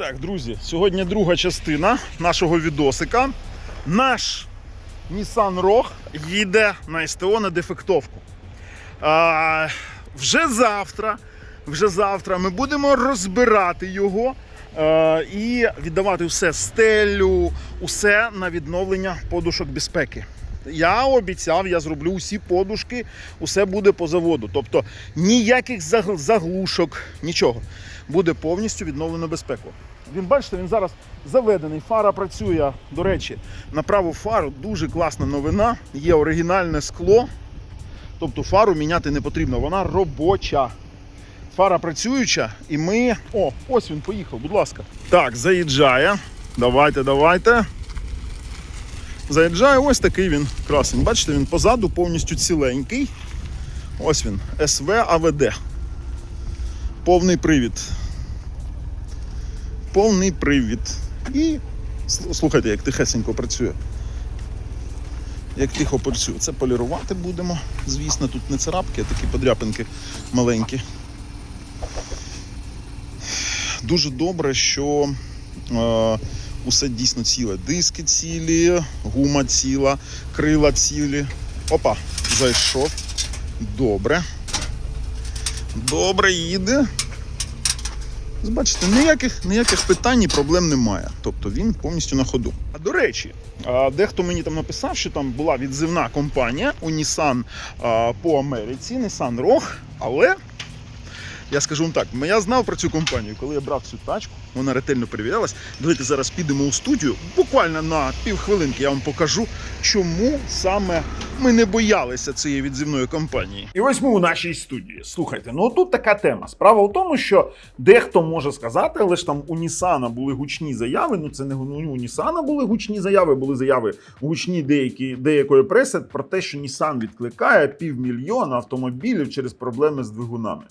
Так, друзі, сьогодні друга частина нашого відосика. Наш Nissan Rogue їде на СТО на дефектовку. А, вже завтра, вже завтра ми будемо розбирати його е, і віддавати все стелю, усе на відновлення подушок безпеки. Я обіцяв, я зроблю усі подушки, усе буде по заводу. Тобто ніяких заглушок, нічого. Буде повністю відновлено безпеку. Він бачите, він зараз заведений. Фара працює. До речі, на праву фару дуже класна новина. Є оригінальне скло. Тобто фару міняти не потрібно, вона робоча. Фара працююча, і ми. О, ось він поїхав, будь ласка. Так, заїжджає. Давайте, давайте. Заїжджає, ось такий він красень. Бачите, він позаду повністю ціленький. Ось він, СВ АВД. Повний привід. Повний привід. І слухайте, як тихесенько працює. Як тихо працює. Це полірувати будемо. Звісно, тут не царапки, а такі подряпинки маленькі. Дуже добре, що е, усе дійсно ціле. Диски цілі, гума ціла, крила цілі. Опа, зайшов. Добре. Добре, їде. Бачите, ніяких, ніяких питань і проблем немає. Тобто він повністю на ходу. А до речі, дехто мені там написав, що там була відзивна компанія у Nissan по Америці, Nissan Rogue, але я скажу вам так, я знав про цю компанію, коли я брав цю тачку, вона ретельно перевірялась. Давайте зараз підемо у студію. Буквально на півхвилинки я вам покажу, чому саме ми не боялися цієї відзивної компанії. І ось ми у нашій студії. Слухайте, ну тут така тема. Справа в тому, що дехто може сказати, але ж там у Нісана були гучні заяви. Ну це не ну, у Нісана були гучні заяви, були заяви гучні деякі деякої преси про те, що Нісан відкликає півмільйона автомобілів через проблеми з двигунами.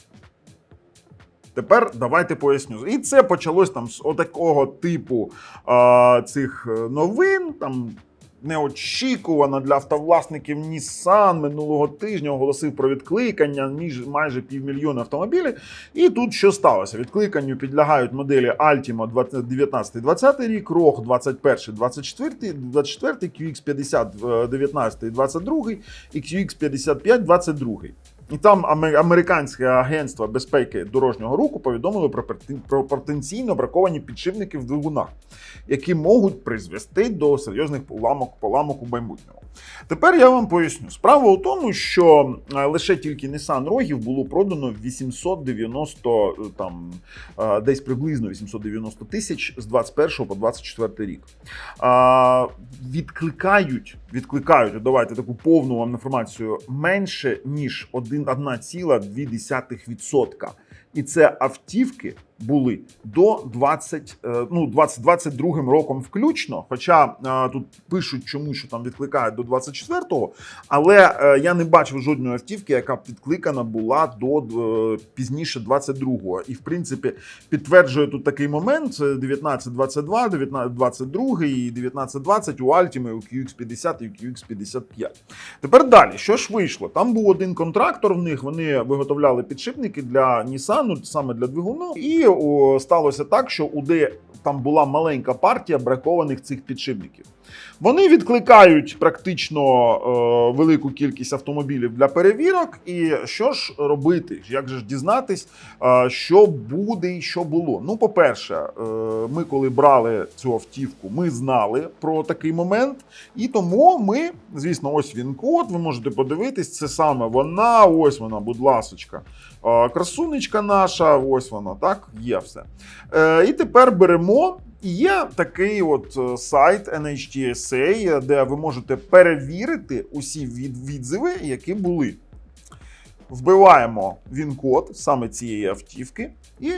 Тепер давайте поясню. І це почалось там з отакого типу а, цих е, новин. Там неочікувано для автовласників Nissan минулого тижня оголосив про відкликання між майже півмільйона автомобілів. І тут що сталося? Відкликанню підлягають моделі Altima 19-20 рік, ROG 21 24 24 QX 50 19 22 і QX 55 22 і там аме- американське агентство безпеки дорожнього руху повідомило про потенційно браковані підшипники в двигунах, які можуть призвести до серйозних поламок, поламок у майбутньому. Тепер я вам поясню. Справа у тому, що е, лише тільки Nissan Рогів було продано 890, е, там е, десь приблизно 890 тисяч з 21 по 24 рік. Відкликають, відкликають, давайте таку повну вам інформацію, менше ніж 1,2%. І це автівки були до 20, е, ну, 2022 роком включно. Хоча е, тут пишуть, чому що там відкликають до 24-го, але е, я не бачив жодної автівки, яка б відкликана була до пізніше 22-го. І в принципі підтверджує тут такий момент: це 1922, 1922 і 1920 у Altima, у QX50 і у QX55. Тепер далі, що ж вийшло? Там був один контрактор в них, вони виготовляли підшипники для Nissan, саме для двигуну, і сталося так, що у де там була маленька партія бракованих цих підшипників. Вони відкликають практично е, велику кількість автомобілів для перевірок. І що ж робити? Як же ж дізнатись, е, що буде і що було? Ну, по-перше, е, ми коли брали цю автівку, ми знали про такий момент, і тому ми, звісно, ось він код. Ви можете подивитись, це саме вона. Ось вона, будь ласочка. Е, Красунечка наша, ось вона, так, є все. Е, І тепер беремо. І Є такий от е, сайт NHTSA, де ви можете перевірити усі від- відзиви, які були. Вбиваємо він-код саме цієї автівки і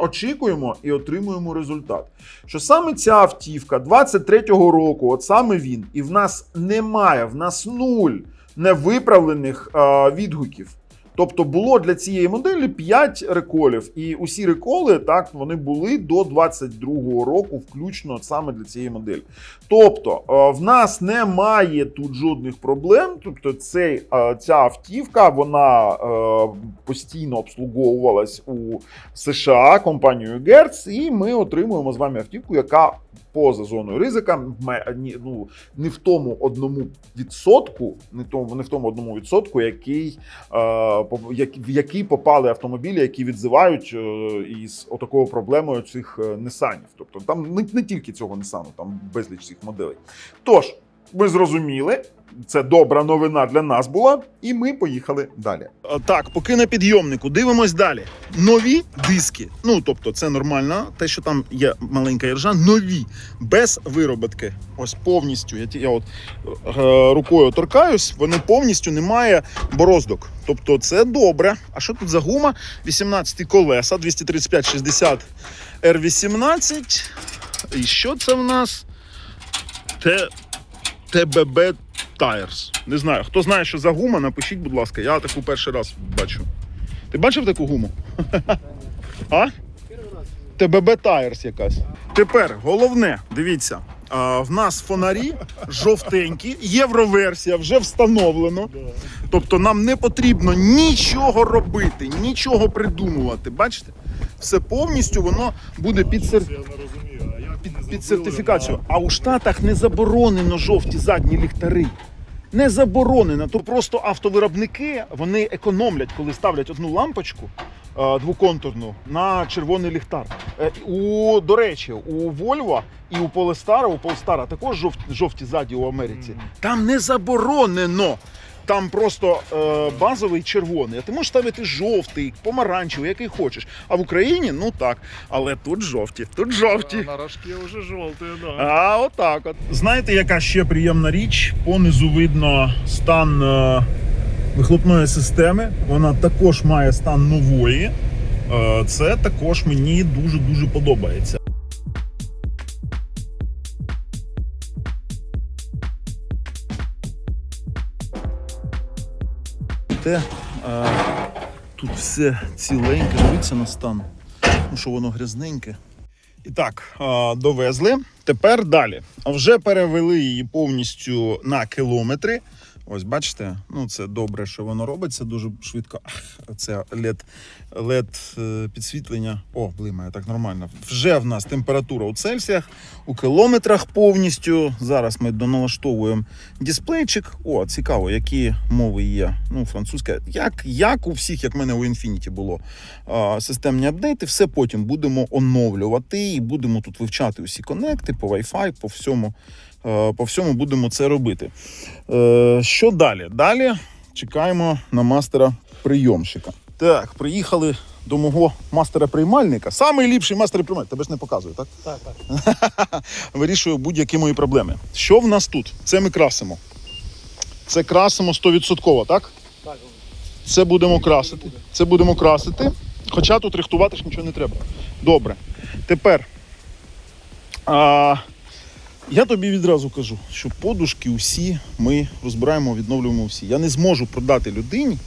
очікуємо і отримуємо результат. Що саме ця автівка 23-го року, от саме він, і в нас немає, в нас нуль невиправлених е, відгуків. Тобто було для цієї моделі 5 реколів, і усі реколи так вони були до 22-го року, включно саме для цієї моделі. Тобто е, в нас немає тут жодних проблем. Тобто, цей, е, ця автівка вона е, постійно обслуговувалась у США компанією Герц, і ми отримуємо з вами автівку, яка поза зоною ризика, ну, не в тому одному відсотку, не в тому одному відсотку, який, в які попали автомобілі, які відзивають е, із отакою проблемою цих несанів. Нисанів. Тобто там не, не тільки цього Нисану, там безліч цих моделей. Тож, ви зрозуміли, це добра новина для нас була, і ми поїхали далі. Е, Так, поки на підйомнику, дивимось далі. Нові диски. Ну, тобто, це нормально, те, що там є маленька іржа, нові, без вироботки. Ось повністю. Я, я от е, рукою торкаюсь, вони повністю немає бороздок. Тобто, це добре. А що тут за гума? 18 колеса, 235-60 R18. І що це в нас? Т... ТББ Tires. Не знаю. Хто знає, що за гума, напишіть, будь ласка. Я таку перший раз бачу. Ти бачив таку гуму? А? ТББ Tires якась. Тепер головне, дивіться. А, в нас фонарі жовтенькі, євроверсія вже встановлено. Тобто нам не потрібно нічого робити, нічого придумувати. Бачите? Все повністю воно буде під сер... під, сертифікацію. А у Штатах не заборонено жовті задні ліхтари. Не заборонено. То просто автовиробники вони економлять, коли ставлять одну лампочку е, двоконтурну на червоний ліхтар. Е, У, до речі, у Volvo і у Polestar, у Polestar також жовті, жовті ззаді у Америці. Там не заборонено. Там просто е, базовий червоний. А ти можеш ставити жовтий, помаранчевий, який хочеш. А в Україні ну так. Але тут жовті, тут жовті. На рожке вже жовтий, да. А отак от. Знаєте, яка ще приємна річ? Понизу видно стан е, вихлопної системи. Вона також має стан нової. Е, це також мені дуже-дуже подобається. Те, е, тут все ціленьке, дивіться на стан. Ну, що воно грязненьке. І так, а, довезли. Тепер далі. А Вже перевели її повністю на кілометри. Ось бачите, ну це добре, що воно робиться дуже швидко. Це LED, LED е, підсвітлення. О, блимає так нормально. Вже в нас температура у Цельсіях, у кілометрах повністю. Зараз ми доналаштовуємо дисплейчик. О, цікаво, які мови є. Ну, французька. Як, як у всіх, як в мене у Infinity було. А, системні апдейти, все потім будемо оновлювати і будемо тут вивчати усі конекти по Wi-Fi, по всьому, по всьому будемо це робити. Е, Що далі? Далі чекаємо на мастера прийомщика. Так, приїхали до мого мастера приймальника. Самий ліпший мастер приймальник. Тебе ж не показую, так? Так, так. Вирішую будь-які мої проблеми. Що в нас тут? Це ми красимо. Це красимо 100%, так? Так, Це будемо красити. Це будемо красити. Хоча тут рихтувати ж нічого не треба. Добре. Тепер. А, я тобі відразу кажу, що подушки усі ми розбираємо, відновлюємо всі. Я не зможу продати людині,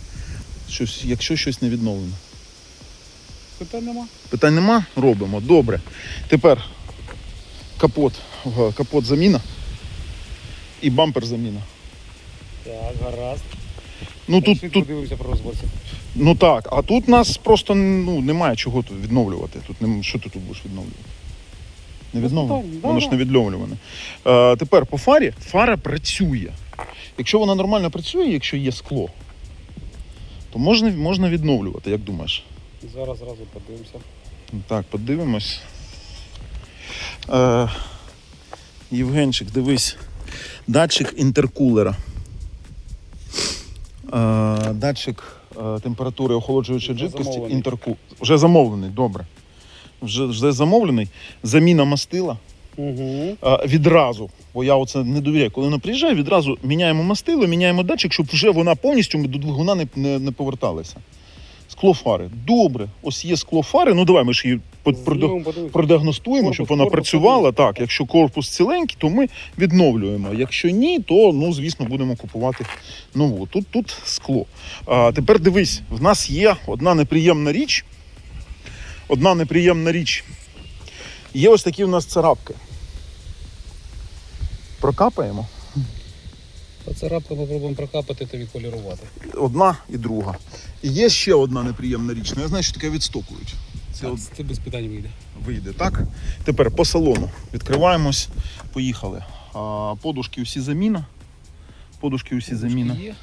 щось, якщо щось не відновлено. питань нема. Питань нема? Робимо. Добре. Тепер капот. Капот заміна. І бампер заміна. Так, гаразд. Ну тут, тут дивився про розборці. Ну так, а тут нас просто ну, немає чого тут відновлювати. Тут нем- що ти тут будеш відновлювати? Не відновлено. да, Воно ж не відновлюване. Е, тепер по фарі фара працює. Якщо вона нормально працює, якщо є скло, то можна, можна відновлювати, як думаєш? Зараз зразу подивимося. Так, подивимось. Е, Євгенчик, дивись. Датчик інтеркулера. Е, датчик е, температури охолоджуючої Вже жидкості замовлений. інтерку. Вже замовлений, добре. Вже, вже замовлений. Заміна мастила. Угу. Е, відразу, бо я оце не довіряю. Коли вона приїжджає, відразу міняємо мастило, міняємо датчик, щоб вже вона повністю до двигуна не, не, не поверталася. Склофари. Добре, ось є склофари. Ну давай ми ж її подивимося. продіагностуємо, Корпус, щоб вона корпус працювала. один. Так, якщо корпус ціленький, то ми відновлюємо. Якщо ні, то ну звісно будемо купувати нову. Тут тут скло. А тепер дивись, в нас є одна неприємна річ. Одна неприємна річ. Є ось такі в нас царапки. Прокапаємо. Та царапка попробуємо прокапати та відполірувати. Одна і друга. І є ще одна неприємна річ. Ну я знаю, що таке відстокують. Це от це без питань вийде. вийде, так? Тепер по салону. Відкриваємось, поїхали. А, подушки усі заміна. Подушки усі заміна. Є?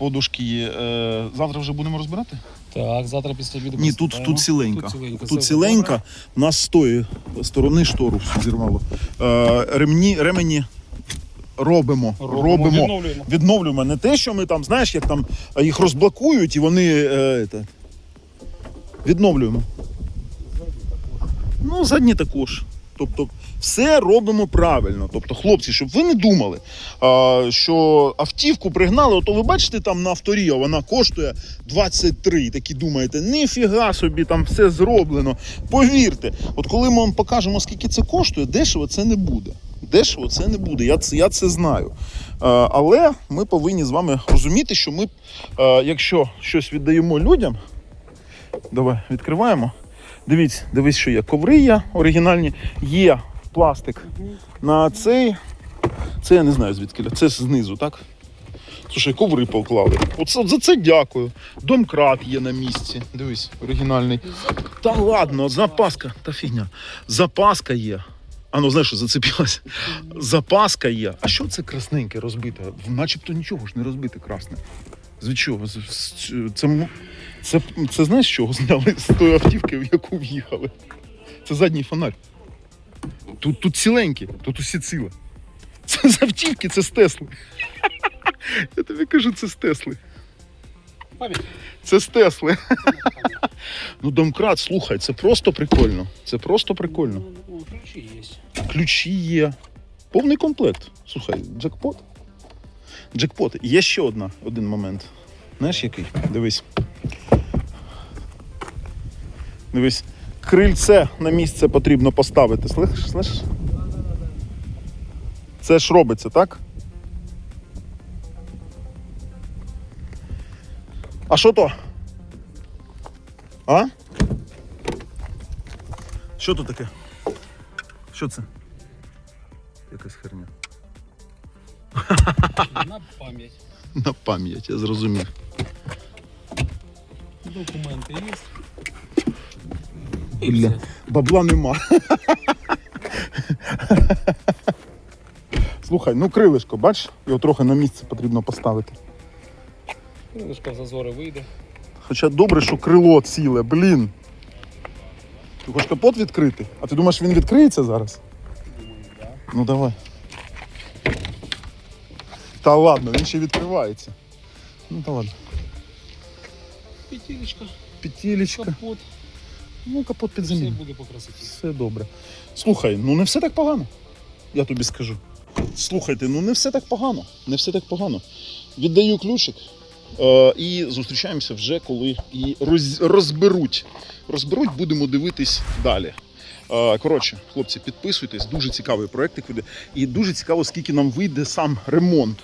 Подушки є. Е, завтра вже будемо розбирати? Так, завтра після обіду Ні, тут, тут ціленька. Тут Все У нас з тої сторони штору зірвало. Е, ремні, ремені робимо. Робимо. Відновлюємо. Відновлюємо. Не те, що ми там, знаєш, як там їх розблокують і вони. Е, це, відновлюємо. Ну, задні також. Тобто, все робимо правильно. Тобто, хлопці, щоб ви не думали, що автівку пригнали, ото ви бачите там на авторі, вона коштує 23. І такі думаєте, ніфіга собі, там все зроблено. Повірте, от коли ми вам покажемо, скільки це коштує, дешево це не буде. Дешево це не буде. Я це, я це знаю. Але ми повинні з вами розуміти, що ми, якщо щось віддаємо людям, давай відкриваємо. Дивіться, дивись, що є. Коври є оригінальні, є пластик на цей. Це я не знаю звідки. Це знизу, так? Слушай, коври поклали. Оце, за це дякую. Домкрат є на місці. Дивись, оригінальний. Та ладно, запаска. Та фігня. Запаска є. А ну знаєш, що зацепилась. Запаска є. А що це красненьке розбите? Начебто нічого ж не розбите красне. З чого? З- з- Це, це, це знаєш, з чого зняли з тої автівки, в яку в'їхали? Це задній фонарь. Тут, тут ціленькі, тут усі ціле. Це з автівки, це з Тесли. Я тобі кажу, це з Тесли. Це з Тесли. Ну, домкрат, слухай, це просто прикольно. Це просто прикольно. Ну, ну, ключі є. Ключі є. Повний комплект. Слухай, джекпот. Джекпот. Є ще одна, один момент. Знаєш який? Дивись. Дивись. Крильце на місце потрібно поставити. Слышиш? Слышиш? Це ж робиться, так? А що то? А? Що то таке? Що це? Якась херня. На пам'ять. На пам'ять, я зрозумів. Документи є. Бля, бабла нема. Слухай, ну крилишко, бач, його трохи на місце потрібно поставити. Крилишко в зазори вийде. Хоча добре, що крило ціле, блін. Ти хочеш капот відкрити? А ти думаєш, він відкриється зараз? Думаю, да. Ну давай. Та ладно, він ще відкривається. Ну та ладно. П'ятілечка, Петелечка. капот. Ну, капот під Все буде по красоті. Все добре. Слухай, ну не все так погано. Я тобі скажу. Слухайте, ну не все так погано. Не все так погано. Віддаю ключик е, і зустрічаємося вже коли і роз, розберуть. Розберуть, будемо дивитись далі. Е, коротше, хлопці, підписуйтесь, дуже цікавий проєктик вийде. І дуже цікаво, скільки нам вийде сам ремонт.